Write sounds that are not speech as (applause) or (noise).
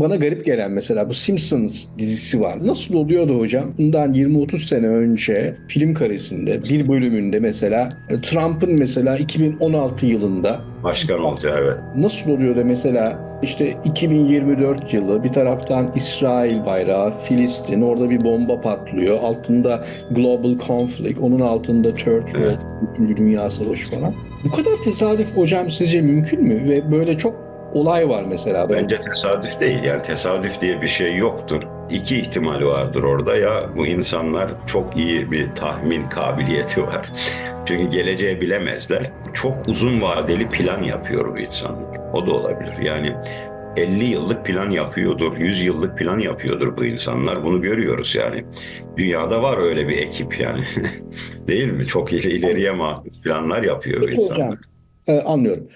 bana garip gelen mesela bu Simpsons dizisi var. Nasıl oluyordu hocam? Bundan 20-30 sene önce film karesinde bir bölümünde mesela e, Trump'ın mesela 2016 yılında Başkan olacak evet. nasıl oluyor da mesela işte 2024 yılı bir taraftan İsrail bayrağı, Filistin, orada bir bomba patlıyor. Altında global conflict, onun altında Third World, Evet. 3. Dünya Savaşı falan. Bu kadar tesadüf hocam sizce mümkün mü? Ve böyle çok olay var mesela. Bence tesadüf değil yani tesadüf diye bir şey yoktur. İki ihtimal vardır orada ya bu insanlar çok iyi bir tahmin kabiliyeti var. (laughs) Çünkü geleceği bilemezler. Çok uzun vadeli plan yapıyor bu insanlar. O da olabilir. Yani 50 yıllık plan yapıyordur, 100 yıllık plan yapıyordur bu insanlar. Bunu görüyoruz yani. Dünyada var öyle bir ekip yani. (laughs) Değil mi? Çok ileri, ileriye mahsus planlar yapıyor bu Peki insanlar. hocam, e, anlıyorum.